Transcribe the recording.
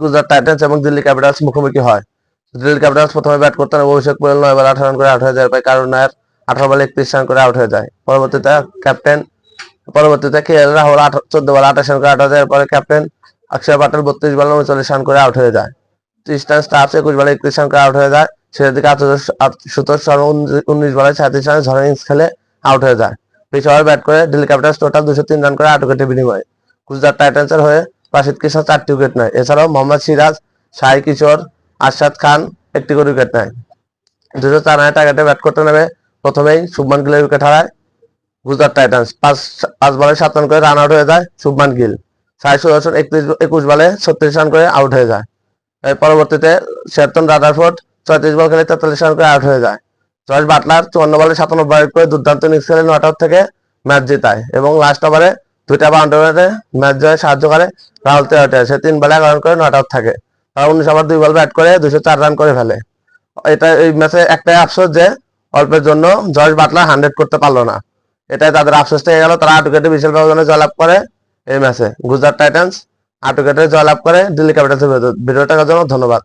Gujarat Titans এবং Delhi Capitals মুখোমুখি হয়। দিল্লি ক্যাপিটালস প্রথমে ব্যাট করতে হবে অভিষেক পোয়েল নয় বলে আঠারো রান করে আউট হয়ে যায় কারণ নায়ার আঠারো বলে একত্রিশ রান করে আউট হয়ে যায়। পরবর্তীতে ক্যাপ্টেন পরবর্তীতে কে এল রাহুল চোদ্দ বলে আঠাশ রান করে আউট হয়ে যায়, এরপরে ক্যাপ্টেন অক্ষয় পাটেল বত্রিশ বলে উনচল্লিশ রান করে আউট হয়ে যায়। ত্রিস্টান স্টাফস একুশ বলে একত্রিশ রান করে আউট হয়ে যায় শেষের দিকে আশুতোষ শর্মা উনিশ বলে সাঁত্রিশ রানে ঝড় ইনিংস খেলে আউট হয়ে যায়। বিশ ব্যাট করে দিল্লি ক্যাপিটালস টোটাল দুশো তিন রান করে আট উইকেটের বিনিময়ে। গুজরাট টাইটান্সের হয়ে রাশিদ কৃষ্ণ চারটি উইকেট নেয়। এছাড়াও মোহাম্মদ সিরাজ সাই কিশোর, আরশাদ খান একটি করে উইকেট নেয়। দুশো চার রানের টার্গেটে ব্যাট করতে নেমে প্রথমেই শুভমান গিলের উইকেট হারায় গুজরাট টাইটান্স। পাঁচ পাঁচ বলে সাত রান করে রান আউট হয়ে যায় শুভমান গিল। সাই সুদর্শন একত্রিশ, একুশ বলে ছত্রিশ রান করে আউট হয়ে যায়। এর পরবর্তীতে শেরতন রাদারফোর্ড ছয়ত্রিশ বল খেলে তেতাল্লিশ রান করে আউট হয়ে যায়। জর্জ বাটলার চুয়ান্ন বলে সাতানব্বই করে দুর্দান্ত ইনিংস খেলে নট থেকে ম্যাচ জেতায় এবং লাস্ট ওভারে দুইটা বাউন্ডারিতে ম্যাচ জয়ে সাহায্য করে। রাহুল তেওয়াটিয়া সে তিন বলে রান করে নট আউট থাকে। তারা উনিশ ওভার দুই বল ব্যাট করে দুশো চার রান করে ফেলে। এটা এই ম্যাচে একটাই আফসোস যে অল্পের জন্য জর্জ বাটলার হান্ড্রেড করতে পারল না। এটাই তাদের আফসোস থেকে গেল। তারা আট উইকেটে বিশাল ব্যবধানে জয়লাভ করে এই ম্যাচে। গুজরাট টাইটান্স আট উইকেটে জয়লাভ করে দিল্লি ক্যাপিটালসের ভিডিওটার জন্য ধন্যবাদ।